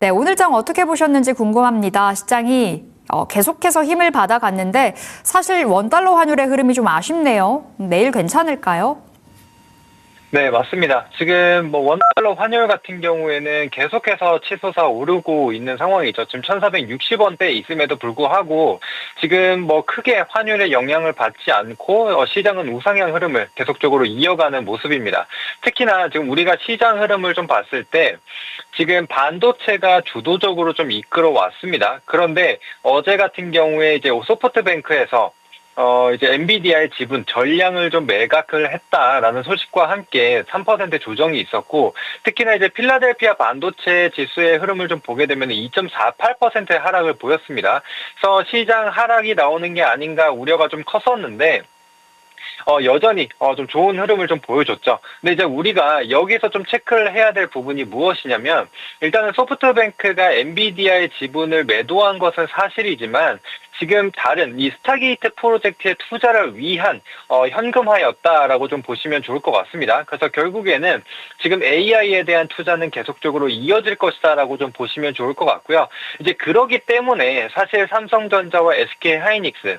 네, 오늘 장 어떻게 보셨는지 궁금합니다. 시장이 어, 계속해서 힘을 받아갔는데 사실 원달러 환율의 흐름이 좀 아쉽네요. 내일 괜찮을까요? 네, 맞습니다. 지금 뭐 원달러 환율 같은 경우에는 계속해서 치솟아 오르고 있는 상황이죠. 지금 1460원대 있음에도 불구하고 지금 뭐 크게 환율의 영향을 받지 않고 어, 시장은 우상향 흐름을 계속적으로 이어가는 모습입니다. 특히나 지금 우리가 시장 흐름을 좀 봤을 때 지금 반도체가 주도적으로 좀 이끌어 왔습니다. 그런데 어제 같은 경우에 이제 소프트뱅크에서 어, 이제 엔비디아의 지분 전량을 좀 매각을 했다라는 소식과 함께 3% 조정이 있었고, 특히나 이제 필라델피아 반도체 지수의 흐름을 좀 보게 되면 2.48%의 하락을 보였습니다. 그래서 시장 하락이 나오는 게 아닌가 우려가 좀 컸었는데, 어, 여전히, 어, 좀 좋은 흐름을 좀 보여줬죠. 근데 이제 우리가 여기서 좀 체크를 해야 될 부분이 무엇이냐면, 일단은 소프트뱅크가 엔비디아의 지분을 매도한 것은 사실이지만, 지금 다른 이 스타게이트 프로젝트의 투자를 위한 어, 현금화였다라고 좀 보시면 좋을 것 같습니다. 그래서 결국에는 지금 AI에 대한 투자는 계속적으로 이어질 것이다라고 좀 보시면 좋을 것 같고요. 이제 그러기 때문에 사실 삼성전자와 SK 하이닉스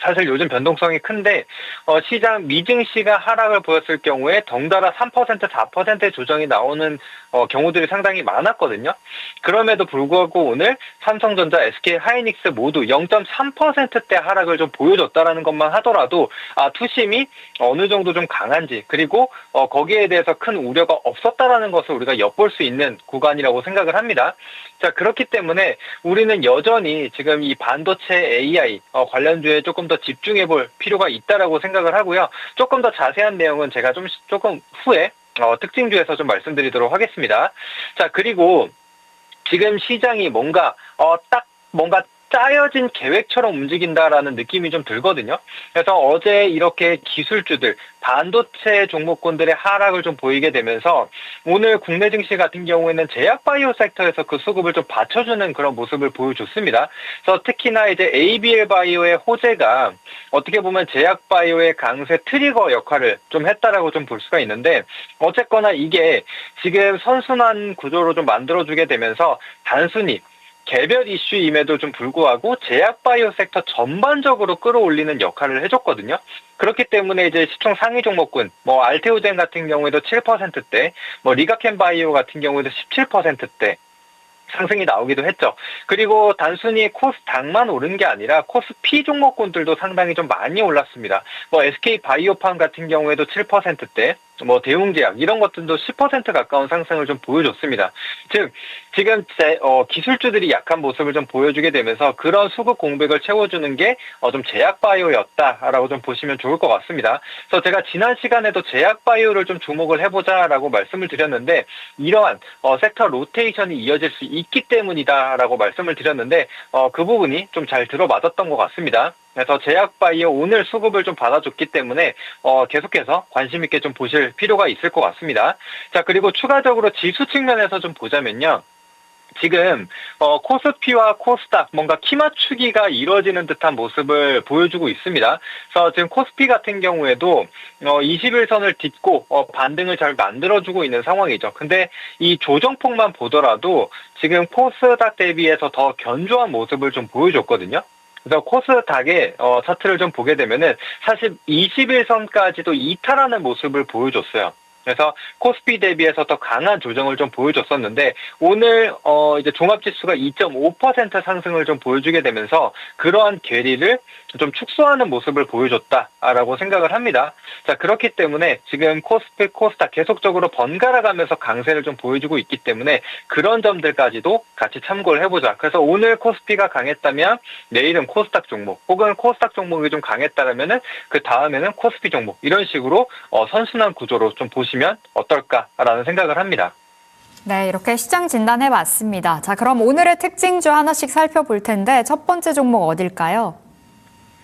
사실 요즘 변동성이 큰데 어, 시장 미증시가 하락을 보였을 경우에 덩달아 3% 4%의 조정이 나오는 어, 경우들이 상당히 많았거든요. 그럼에도 불구하고 오늘 삼성전자, SK 하이닉스 모두 0.3%대 하락을 좀 보여줬다라는 것만 하더라도 아 투심이 어느 정도 좀 강한지 그리고 어, 거기에 대해서 큰 우려가 없었다라는 것을 우리가 엿볼 수 있는 구간이라고 생각을 합니다. 자 그렇기 때문에 우리는 여전히 지금 이 반도체 AI 어, 관련주에 조금 더 집중해 볼 필요가 있다라고 생각을 하고요. 조금 더 자세한 내용은 제가 좀 조금 후에 어, 특징주에서 좀 말씀드리도록 하겠습니다. 자 그리고 지금 시장이 뭔가 어, 딱 뭔가 짜여진 계획처럼 움직인다라는 느낌이 좀 들거든요. 그래서 어제 이렇게 기술주들, 반도체 종목군들의 하락을 좀 보이게 되면서 오늘 국내 증시 같은 경우에는 제약바이오 섹터에서 그 수급을 좀 받쳐주는 그런 모습을 보여줬습니다. 그래서 특히나 이제 ABL 바이오의 호재가 어떻게 보면 제약바이오의 강세 트리거 역할을 좀 했다라고 좀 볼 수가 있는데 어쨌거나 이게 지금 선순환 구조로 좀 만들어주게 되면서 단순히 개별 이슈임에도 좀 불구하고 제약 바이오 섹터 전반적으로 끌어올리는 역할을 해줬거든요. 그렇기 때문에 이제 시총 상위 종목군, 뭐 알테오젠 같은 경우에도 7%대, 뭐 리가켄 바이오 같은 경우에도 17%대, 상승이 나오기도 했죠. 그리고 단순히 코스닥만 오른 게 아니라 코스피 종목군들도 상당히 좀 많이 올랐습니다. 뭐 SK 바이오팜 같은 경우에도 7%대, 뭐 대웅제약 이런 것들도 10% 가까운 상승을 좀 보여줬습니다. 즉 지금 제, 어, 기술주들이 약한 모습을 좀 보여주게 되면서 그런 수급 공백을 채워주는 게 어, 좀 제약 바이오였다라고 좀 보시면 좋을 것 같습니다. 그래서 제가 지난 시간에도 제약 바이오를 좀 주목을 해보자라고 말씀을 드렸는데 이러한 어, 섹터 로테이션이 이어질 수 있기 때문이다라고 말씀을 드렸는데 어, 그 부분이 좀 잘 들어맞았던 것 같습니다. 그래서 제약바이오 오늘 수급을 좀 받아줬기 때문에 어, 계속해서 관심 있게 좀 보실 필요가 있을 것 같습니다. 자 그리고 추가적으로 지수 측면에서 좀 보자면요. 지금 어, 코스피와 코스닥 뭔가 키 맞추기가 이루어지는 듯한 모습을 보여주고 있습니다. 그래서 지금 코스피 같은 경우에도 어, 21선을 딛고 어, 반등을 잘 만들어주고 있는 상황이죠. 근데 이 조정폭만 보더라도 지금 코스닥 대비해서 더 견조한 모습을 좀 보여줬거든요. 그래서 코스닥의 어, 차트를 좀 보게 되면은 사실 21선까지도 이탈하는 모습을 보여줬어요. 그래서 코스피 대비해서 더 강한 조정을 좀 보여줬었는데 오늘 어 이제 종합 지수가 2.5% 상승을 좀 보여주게 되면서 그러한 괴리를 좀 축소하는 모습을 보여줬다라고 생각을 합니다. 자 그렇기 때문에 지금 코스피 코스닥 계속적으로 번갈아 가면서 강세를 좀 보여주고 있기 때문에 그런 점들까지도 같이 참고를 해보자. 그래서 오늘 코스피가 강했다면 내일은 코스닥 종목 혹은 코스닥 종목이 좀 강했다면은 그 다음에는 코스피 종목 이런 식으로 어, 선순환 구조로 좀 보시. 보 시면 어떨까라는 생각을 합니다. 네, 이렇게 시장 진단해 봤습니다. 자, 그럼 오늘의 특징주 하나씩 살펴볼 텐데 첫 번째 종목 어딜까요?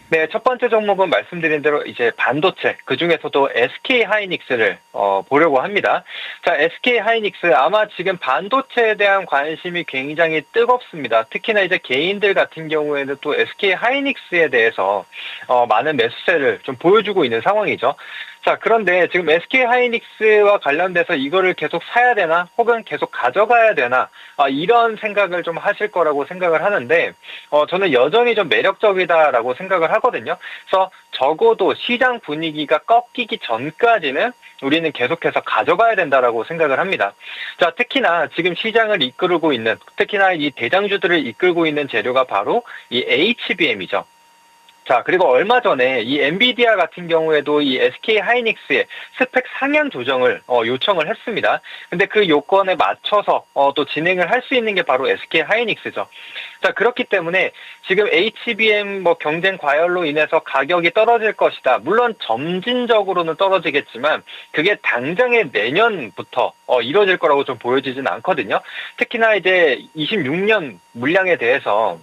네, 첫 번째 종목은 말씀드린 대로 이제 반도체, 그 중에서도 SK 하이닉스를 어, 보려고 합니다. 자, SK 하이닉스 아마 지금 반도체에 대한 관심이 굉장히 뜨겁습니다. 특히나 이제 개인들 같은 경우에는 또 SK 하이닉스에 대해서 어, 많은 매수세를 좀 보여주고 있는 상황이죠. 자, 그런데 지금 SK 하이닉스와 관련돼서 이거를 계속 사야 되나, 혹은 계속 가져가야 되나, 아, 이런 생각을 좀 하실 거라고 생각을 하는데, 어, 저는 여전히 좀 매력적이다라고 생각을 하거든요. 그래서 적어도 시장 분위기가 꺾이기 전까지는 우리는 계속해서 가져가야 된다라고 생각을 합니다. 자, 특히나 지금 시장을 이끌고 있는, 특히나 이 대장주들을 이끌고 있는 재료가 바로 이 HBM이죠. 자, 그리고 얼마 전에 이 엔비디아 같은 경우에도 이 SK 하이닉스의 스펙 상향 조정을 어, 요청을 했습니다. 근데 그 요건에 맞춰서 어, 또 진행을 할 수 있는 게 바로 SK 하이닉스죠. 자, 그렇기 때문에 지금 HBM 뭐 경쟁 과열로 인해서 가격이 떨어질 것이다. 물론 점진적으로는 떨어지겠지만 그게 당장의 내년부터 어, 이루어질 거라고 좀 보여지진 않거든요. 특히나 이제 26년 물량에 대해서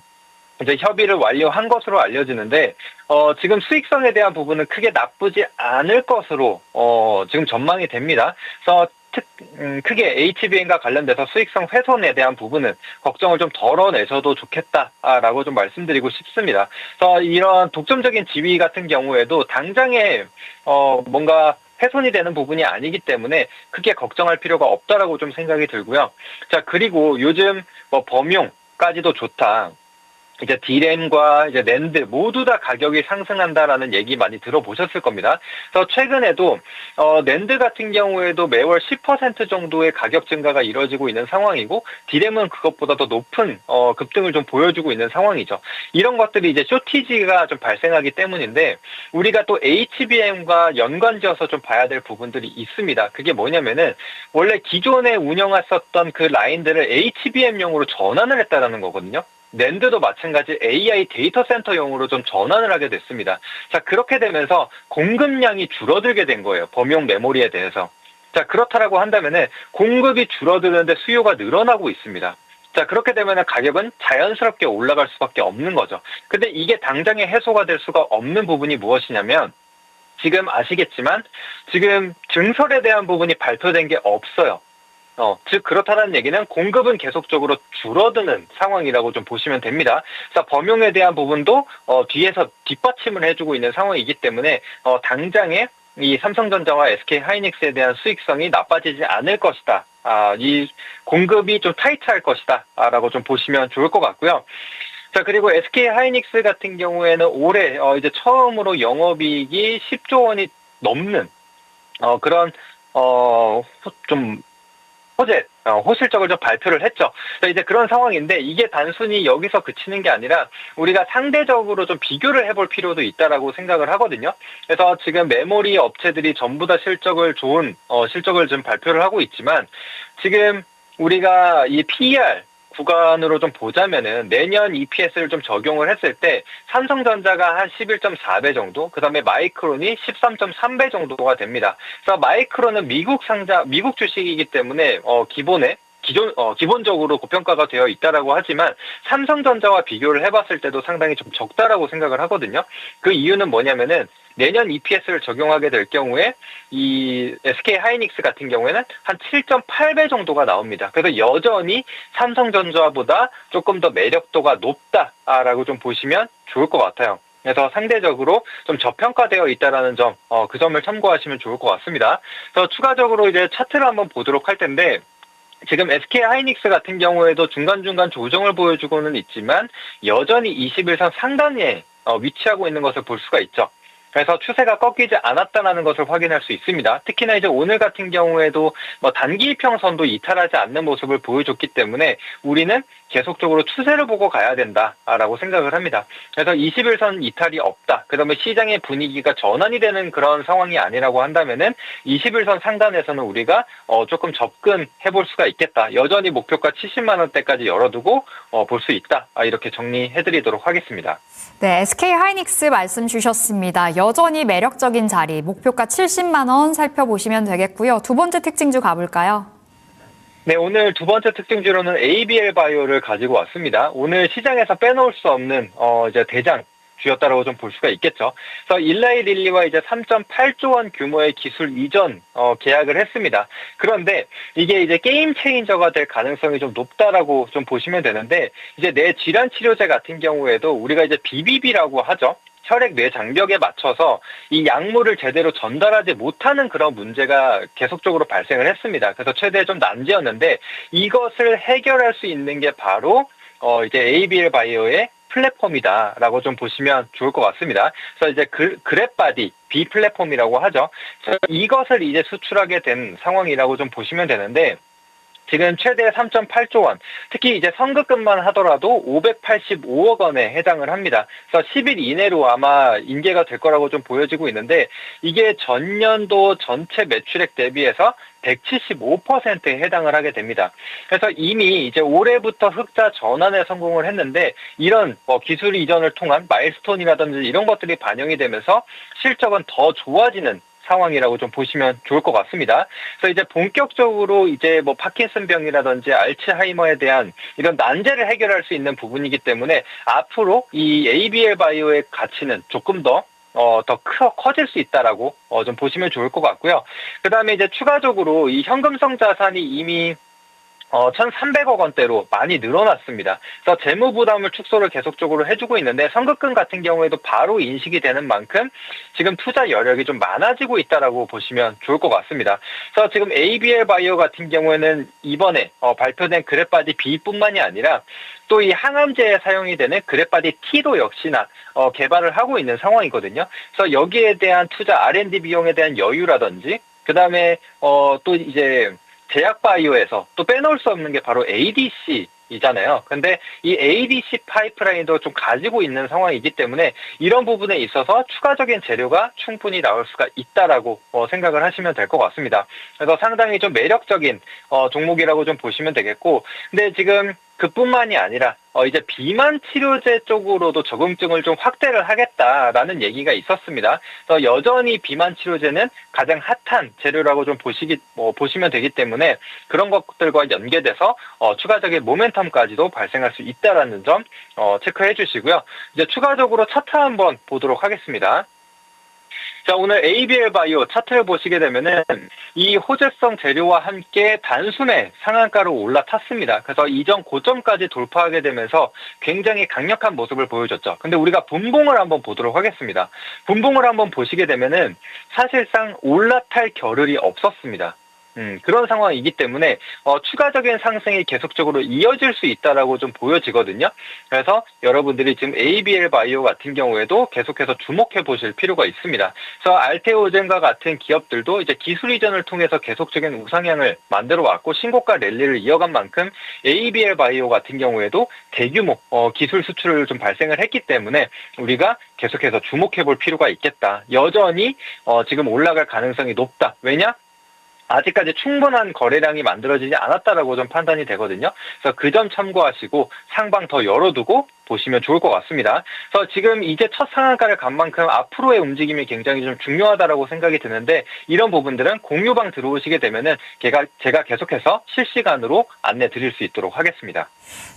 이제 협의를 완료한 것으로 알려지는데 어, 지금 수익성에 대한 부분은 크게 나쁘지 않을 것으로 어, 지금 전망이 됩니다. 그래서 특, 음, 크게 HBM과 관련돼서 수익성 훼손에 대한 부분은 걱정을 좀 덜어내셔도 좋겠다라고 좀 말씀드리고 싶습니다. 그래서 이런 독점적인 지위 같은 경우에도 당장에 어, 뭔가 훼손이 되는 부분이 아니기 때문에 크게 걱정할 필요가 없다라고 좀 생각이 들고요. 자 그리고 요즘 뭐 범용 까지도 좋다. 이제 디램과 이제 랜드 모두 다 가격이 상승한다라는 얘기 많이 들어보셨을 겁니다. 그래서 최근에도 어 랜드 같은 경우에도 매월 10% 정도의 가격 증가가 이루어지고 있는 상황이고 디램은 그것보다 더 높은 어 급등을 좀 보여주고 있는 상황이죠. 이런 것들이 이제 쇼티지가 좀 발생하기 때문인데 우리가 또 HBM과 연관지어서 좀 봐야 될 부분들이 있습니다. 그게 뭐냐면은 원래 기존에 운영했었던 그 라인들을 HBM용으로 전환을 했다라는 거거든요. 랜드도 마찬가지 AI 데이터 센터용으로 좀 전환을 하게 됐습니다. 자, 그렇게 되면서 공급량이 줄어들게 된 거예요. 범용 메모리에 대해서. 자, 그렇다라고 한다면은 공급이 줄어드는데 수요가 늘어나고 있습니다. 자, 그렇게 되면 가격은 자연스럽게 올라갈 수밖에 없는 거죠. 근데 이게 당장에 해소가 될 수가 없는 부분이 무엇이냐면 지금 아시겠지만 지금 증설에 대한 부분이 발표된 게 없어요. 어, 즉 그렇다는 얘기는 공급은 계속적으로 줄어드는 상황이라고 좀 보시면 됩니다. 그래서 범용에 대한 부분도 어, 뒤에서 뒷받침을 해주고 있는 상황이기 때문에 어, 당장에 이 삼성전자와 SK 하이닉스에 대한 수익성이 나빠지지 않을 것이다. 아, 이 공급이 좀 타이트할 것이다. 아, 라고 좀 보시면 좋을 것 같고요. 자, 그리고 SK 하이닉스 같은 경우에는 올해 어, 이제 처음으로 영업이익이 10조 원이 넘는 어, 그런 어, 좀 호재, 어, 호실적을 좀 발표를 했죠. 자, 이제 그런 상황인데 이게 단순히 여기서 그치는 게 아니라 우리가 상대적으로 좀 비교를 해볼 필요도 있다라고 생각을 하거든요. 그래서 지금 메모리 업체들이 전부 다 실적을 좋은 어, 실적을 좀 발표를 하고 있지만 지금 우리가 이 PER 구간으로 좀 보자면은 내년 EPS를 좀 적용을 했을 때 삼성전자가 한 11.4배 정도, 그 다음에 마이크론이 13.3배 정도가 됩니다. 그래서 마이크론은 미국 상자, 미국 주식이기 때문에 어 기본에 기존 어 기본적으로 고평가가 되어 있다라고 하지만 삼성전자와 비교를 해봤을 때도 상당히 좀 적다라고 생각을 하거든요. 그 이유는 뭐냐면은 내년 EPS를 적용하게 될 경우에 이 SK 하이닉스 같은 경우에는 한 7.8배 정도가 나옵니다. 그래서 여전히 삼성전자보다 조금 더 매력도가 높다라고 좀 보시면 좋을 것 같아요. 그래서 상대적으로 좀 저평가되어 있다라는 점, 어, 그 점을 참고하시면 좋을 것 같습니다. 그래서 추가적으로 이제 차트를 한번 보도록 할 텐데, 지금 SK 하이닉스 같은 경우에도 중간중간 조정을 보여주고는 있지만, 여전히 21선 상단에 어, 위치하고 있는 것을 볼 수가 있죠. 그래서 추세가 꺾이지 않았다는 것을 확인할 수 있습니다. 특히나 이제 오늘 같은 경우에도 뭐 단기 평선도 이탈하지 않는 모습을 보여줬기 때문에 우리는 계속적으로 추세를 보고 가야 된다라고 생각을 합니다. 그래서 21선 이탈이 없다. 그다음에 시장의 분위기가 전환이 되는 그런 상황이 아니라고 한다면은 21선 상단에서는 우리가 어 조금 접근해 볼 수가 있겠다. 여전히 목표가 70만 원대까지 열어두고 어 볼 수 있다. 아, 이렇게 정리해 드리도록 하겠습니다. 네, SK 하이닉스 말씀 주셨습니다. 여전히 매력적인 자리, 목표가 70만 원 살펴보시면 되겠고요. 두 번째 특징주 가볼까요? 네, 오늘 두 번째 특징주로는 ABL 바이오를 가지고 왔습니다. 오늘 시장에서 빼놓을 수 없는 어 이제 대장 주였다라고 좀 볼 수가 있겠죠. 그래서 일라이 릴리와 이제 3.8조 원 규모의 기술 이전 어, 계약을 했습니다. 그런데 이게 이제 게임 체인저가 될 가능성이 좀 높다라고 좀 보시면 되는데 이제 내 질환 치료제 같은 경우에도 우리가 이제 BBB라고 하죠. 혈액 뇌 장벽에 맞춰서 이 약물을 제대로 전달하지 못하는 그런 문제가 계속적으로 발생을 했습니다. 그래서 최대 좀 난제였는데 이것을 해결할 수 있는 게 바로 어 이제 ABL 바이오의 플랫폼이다라고 좀 보시면 좋을 것 같습니다. 그래서 이제 그, 그랩바디 B 플랫폼이라고 하죠. 이것을 이제 수출하게 된 상황이라고 좀 보시면 되는데 지금 최대 3.8조 원, 특히 이제 선급금만 하더라도 585억 원에 해당을 합니다. 그래서 10일 이내로 아마 인계가 될 거라고 좀 보여지고 있는데 이게 전년도 전체 매출액 대비해서 175%에 해당을 하게 됩니다. 그래서 이미 이제 올해부터 흑자 전환에 성공을 했는데 이런 뭐 기술 이전을 통한 마일스톤이라든지 이런 것들이 반영이 되면서 실적은 더 좋아지는 상황이라고 좀 보시면 좋을 것 같습니다. 그래서 이제 본격적으로 이제 뭐 파킨슨병이라든지 알츠하이머에 대한 이런 난제를 해결할 수 있는 부분이기 때문에 앞으로 이 ABL 바이오의 가치는 조금 더 어, 더 커, 커질 수 있다라고, 어, 좀 보시면 좋을 것 같고요. 그 다음에 이제 추가적으로 이 현금성 자산이 이미 어, 1,300억 원대로 많이 늘어났습니다. 그래서 재무 부담을 축소를 계속적으로 해주고 있는데 선급금 같은 경우에도 바로 인식이 되는 만큼 지금 투자 여력이 좀 많아지고 있다라고 보시면 좋을 것 같습니다. 그래서 지금 ABL 바이오 같은 경우에는 이번에 어, 발표된 그래바디 B뿐만이 아니라 또 이 항암제에 사용이 되는 그래바디 T도 역시나 어, 개발을 하고 있는 상황이거든요. 그래서 여기에 대한 투자 R&D 비용에 대한 여유라든지 그 다음에 어, 또 이제 제약바이오에서 또 빼놓을 수 없는 게 바로 ADC 이잖아요. 근데 이 ADC 파이프라인도 좀 가지고 있는 상황이기 때문에 이런 부분에 있어서 추가적인 재료가 충분히 나올 수가 있다라고 어, 생각을 하시면 될 것 같습니다. 그래서 상당히 좀 매력적인 어, 종목이라고 좀 보시면 되겠고, 근데 지금 그뿐만이 아니라 어, 이제 비만 치료제 쪽으로도 적응증을 좀 확대를 하겠다라는 얘기가 있었습니다. 그래서 여전히 비만 치료제는 가장 핫한 재료라고 좀 보시기 뭐 보시면 되기 때문에 그런 것들과 연계돼서 어, 추가적인 모멘텀까지도 발생할 수 있다라는 점 어, 체크해 주시고요. 이제 추가적으로 차트 한번 보도록 하겠습니다. 자, 오늘 ABL 바이오 차트를 보시게 되면은 이 호재성 재료와 함께 단숨에 상한가로 올라탔습니다. 그래서 이전 고점까지 돌파하게 되면서 굉장히 강력한 모습을 보여줬죠. 근데 우리가 분봉을 한번 보도록 하겠습니다. 분봉을 한번 보시게 되면은 사실상 올라탈 겨를이 없었습니다. 음, 그런 상황이기 때문에 어, 추가적인 상승이 계속적으로 이어질 수 있다라고 좀 보여지거든요. 그래서 여러분들이 지금 ABL 바이오 같은 경우에도 계속해서 주목해 보실 필요가 있습니다. 그래서 알테오젠과 같은 기업들도 이제 기술 이전을 통해서 계속적인 우상향을 만들어 왔고 신고가 랠리를 이어간 만큼 ABL 바이오 같은 경우에도 대규모 어, 기술 수출을 좀 발생을 했기 때문에 우리가 계속해서 주목해 볼 필요가 있겠다. 여전히 어, 지금 올라갈 가능성이 높다. 왜냐? 아직까지 충분한 거래량이 만들어지지 않았다라고 좀 판단이 되거든요. 그래서 그 점 참고하시고 상방 더 열어두고 보시면 좋을 것 같습니다. 그래서 지금 이제 첫 상한가를 간 만큼 앞으로의 움직임이 굉장히 좀 중요하다라고 생각이 드는데 이런 부분들은 공유방 들어오시게 되면은 제가 계속해서 실시간으로 안내 드릴 수 있도록 하겠습니다.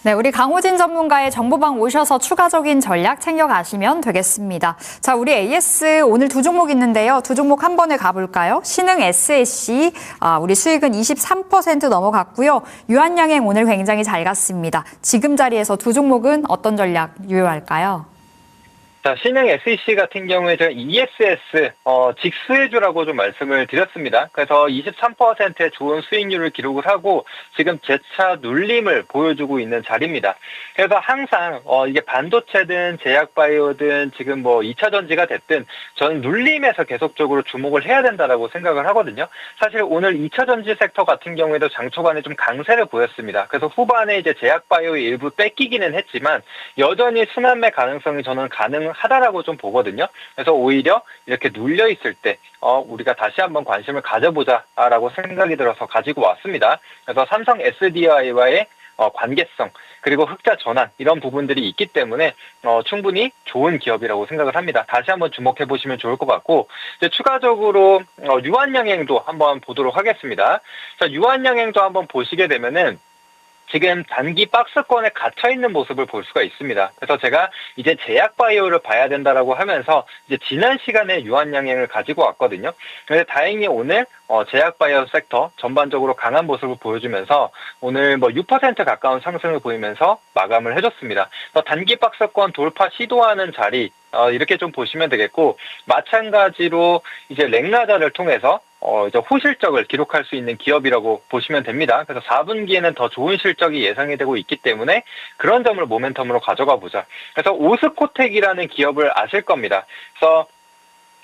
네, 우리 강호진 전문가의 정보방 오셔서 추가적인 전략 챙겨 가시면 되겠습니다. 자, 우리 AS 오늘 두 종목 있는데요. 두 종목 한 번에 가볼까요? 신흥 SSC, 아, 우리 수익은 23% 넘어갔고요. 유한양행 오늘 굉장히 잘 갔습니다. 지금 자리에서 두 종목은 어떤 전략 유효할까요? 자, 신흥 SEC 같은 경우에 제가 ESS, 어, 직수해주라고 좀 말씀을 드렸습니다. 그래서 23%의 좋은 수익률을 기록을 하고 지금 재차 눌림을 보여주고 있는 자리입니다. 그래서 항상, 어, 이게 반도체든 제약바이오든 지금 뭐 2차 전지가 됐든 저는 눌림에서 계속적으로 주목을 해야 된다라고 생각을 하거든요. 사실 오늘 2차 전지 섹터 같은 경우에도 장초반에 좀 강세를 보였습니다. 그래서 후반에 이제 제약바이오의 일부 뺏기기는 했지만 여전히 순환매 가능성이 저는 가능 하다라고 좀 보거든요. 그래서 오히려 이렇게 눌려 있을 때, 어, 우리가 다시 한번 관심을 가져보자라고 생각이 들어서 가지고 왔습니다. 그래서 삼성 SDI와의 어, 관계성 그리고 흑자 전환 이런 부분들이 있기 때문에 어, 충분히 좋은 기업이라고 생각을 합니다. 다시 한번 주목해 보시면 좋을 것 같고 이제 추가적으로 어, 유한양행도 한번 보도록 하겠습니다. 자, 유한양행도 한번 보시게 되면은 지금 단기 박스권에 갇혀 있는 모습을 볼 수가 있습니다. 그래서 제가 이제 제약 바이오를 봐야 된다라고 하면서 이제 지난 시간에 유한양행을 가지고 왔거든요. 그런데 다행히 오늘 어, 제약 바이오 섹터 전반적으로 강한 모습을 보여주면서 오늘 뭐 6% 가까운 상승을 보이면서 마감을 해줬습니다. 단기 박스권 돌파 시도하는 자리 어, 이렇게 좀 보시면 되겠고 마찬가지로 이제 렉나자를 통해서 어, 이제 호실적을 기록할 수 있는 기업이라고 보시면 됩니다. 그래서 4분기에는 더 좋은 실적이 예상이 되고 있기 때문에 그런 점을 모멘텀으로 가져가 보자. 그래서 오스코텍이라는 기업을 아실 겁니다. 그래서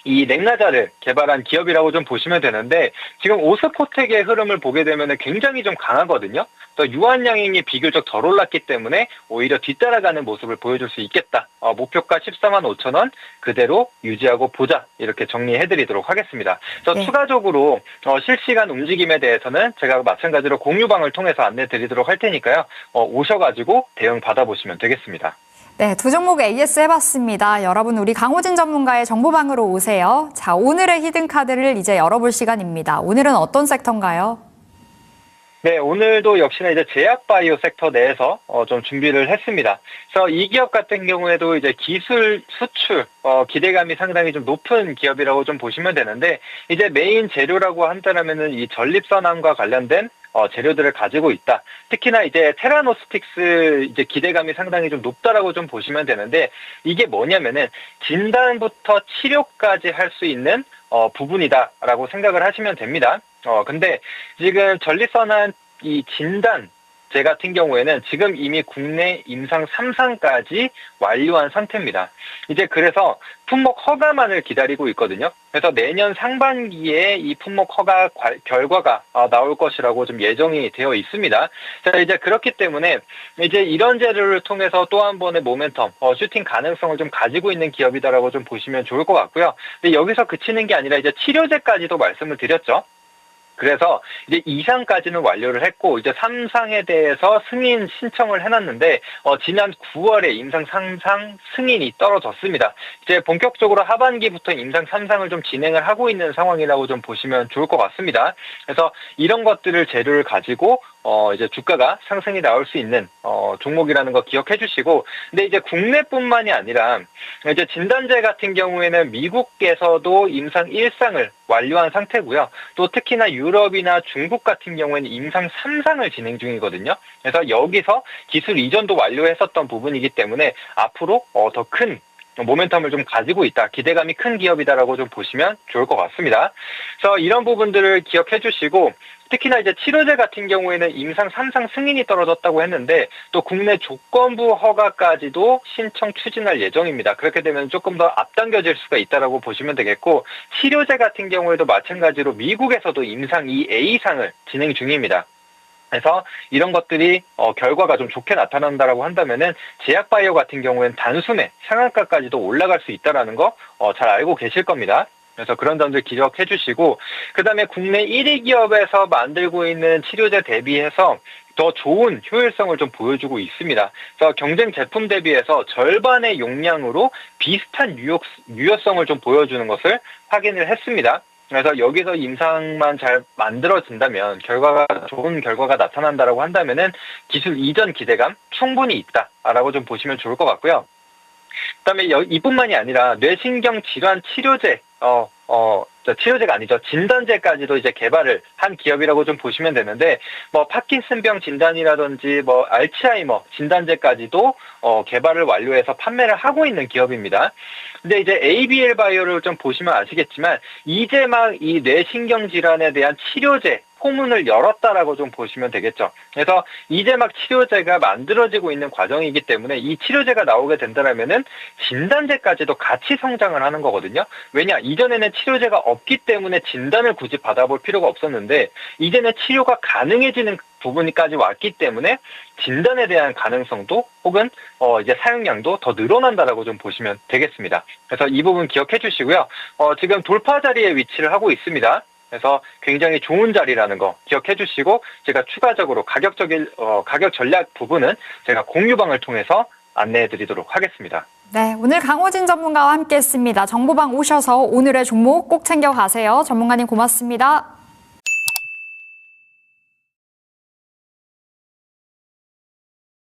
이 넥나자를 개발한 기업이라고 좀 보시면 되는데 지금 오스코텍의 흐름을 보게 되면 굉장히 좀 강하거든요. 또 유한양행이 비교적 덜 올랐기 때문에 오히려 뒤따라가는 모습을 보여줄 수 있겠다. 어, 목표가 14만 5천 원 그대로 유지하고 보자 이렇게 정리해드리도록 하겠습니다. 그래서 네. 추가적으로 어, 실시간 움직임에 대해서는 제가 마찬가지로 공유방을 통해서 안내드리도록 할 테니까요. 어, 오셔가지고 대응 받아보시면 되겠습니다. 네, 두 종목 AS 해봤습니다. 여러분, 우리 강호진 전문가의 정보방으로 오세요. 자, 오늘의 히든카드를 이제 열어볼 시간입니다. 오늘은 어떤 섹터인가요? 네, 오늘도 역시나 이제 제약바이오 섹터 내에서 어, 좀 준비를 했습니다. 그래서 이 기업 같은 경우에도 이제 기술 수출 어, 기대감이 상당히 좀 높은 기업이라고 좀 보시면 되는데 이제 메인 재료라고 한다면은 이 전립선암과 관련된 어, 재료들을 가지고 있다. 특히나 이제 테라노스틱스 이제 기대감이 상당히 좀 높다라고 좀 보시면 되는데 이게 뭐냐면은 진단부터 치료까지 할 수 있는 어, 부분이다라고 생각을 하시면 됩니다. 어, 근데 지금 전립선암 이 진단 제 같은 경우에는 지금 이미 국내 임상 3상까지 완료한 상태입니다. 이제 그래서 품목 허가만을 기다리고 있거든요. 그래서 내년 상반기에 이 품목 허가 과- 결과가 어, 나올 것이라고 좀 예정이 되어 있습니다. 자, 이제 그렇기 때문에 이제 이런 재료를 통해서 또 한 번의 모멘텀, 어, 슈팅 가능성을 좀 가지고 있는 기업이다라고 좀 보시면 좋을 것 같고요. 근데 여기서 그치는 게 아니라 이제 치료제까지도 말씀을 드렸죠. 그래서 이제 2상까지는 완료를 했고 이제 3상에 대해서 승인 신청을 해놨는데 어, 지난 9월에 임상 3상 승인이 떨어졌습니다. 이제 본격적으로 하반기부터 임상 3상을 좀 진행을 하고 있는 상황이라고 좀 보시면 좋을 것 같습니다. 그래서 이런 것들을 재료를 가지고 어, 이제 주가가 상승이 나올 수 있는 어, 종목이라는 거 기억해 주시고 근데 이제 국내뿐만이 아니라 이제 진단제 같은 경우에는 미국에서도 임상 1상을 완료한 상태고요. 또 특히나 유럽이나 중국 같은 경우에는 임상 3상을 진행 중이거든요. 그래서 여기서 기술 이전도 완료했었던 부분이기 때문에 앞으로 어, 더큰 모멘텀을 좀 가지고 있다. 기대감이 큰 기업이다라고 좀 보시면 좋을 것 같습니다. 그래서 이런 부분들을 기억해 주시고 특히나 이제 치료제 같은 경우에는 임상 3상 승인이 떨어졌다고 했는데 또 국내 조건부 허가까지도 신청 추진할 예정입니다. 그렇게 되면 조금 더 앞당겨질 수가 있다라고 보시면 되겠고 치료제 같은 경우에도 마찬가지로 미국에서도 임상 2A상을 진행 중입니다. 그래서 이런 것들이 어, 결과가 좀 좋게 나타난다라고 한다면은 제약 바이오 같은 경우에는 단숨에 상한가까지도 올라갈 수 있다라는 거 어, 잘 알고 계실 겁니다. 그래서 그런 점들 기억해 주시고 그다음에 국내 1위 기업에서 만들고 있는 치료제 대비해서 더 좋은 효율성을 좀 보여주고 있습니다. 그래서 경쟁 제품 대비해서 절반의 용량으로 비슷한 유효, 유효성을 좀 보여주는 것을 확인을 했습니다. 그래서 여기서 임상만 잘 만들어진다면 결과가 좋은 결과가 나타난다라고 한다면은 기술 이전 기대감 충분히 있다라고 좀 보시면 좋을 것 같고요. 그다음에 여- 이뿐만이 아니라 뇌신경 질환 치료제 어, 어, 저 치료제가 아니죠. 진단제까지도 이제 개발을 한 기업이라고 좀 보시면 되는데, 뭐, 파킨슨병 진단이라든지, 뭐, 알츠하이머 진단제까지도, 어, 개발을 완료해서 판매를 하고 있는 기업입니다. 근데 이제 ABL 바이오를 좀 보시면 아시겠지만, 이제 막 이 뇌신경 질환에 대한 치료제, 포문을 열었다라고 좀 보시면 되겠죠. 그래서 이제 막 치료제가 만들어지고 있는 과정이기 때문에 이 치료제가 나오게 된다면은 진단제까지도 같이 성장을 하는 거거든요. 왜냐 이전에는 치료제가 없기 때문에 진단을 굳이 받아볼 필요가 없었는데 이제는 치료가 가능해지는 부분까지 왔기 때문에 진단에 대한 가능성도 혹은 어 이제 사용량도 더 늘어난다라고 좀 보시면 되겠습니다. 그래서 이 부분 기억해 주시고요. 어 지금 돌파 자리에 위치를 하고 있습니다. 그래서 굉장히 좋은 자리라는 거 기억해 주시고 제가 추가적으로 가격적인 어, 가격 전략 부분은 제가 공유방을 통해서 안내해 드리도록 하겠습니다. 네, 오늘 강호진 전문가와 함께 했습니다. 정보방 오셔서 오늘의 종목 꼭 챙겨 가세요. 전문가님 고맙습니다.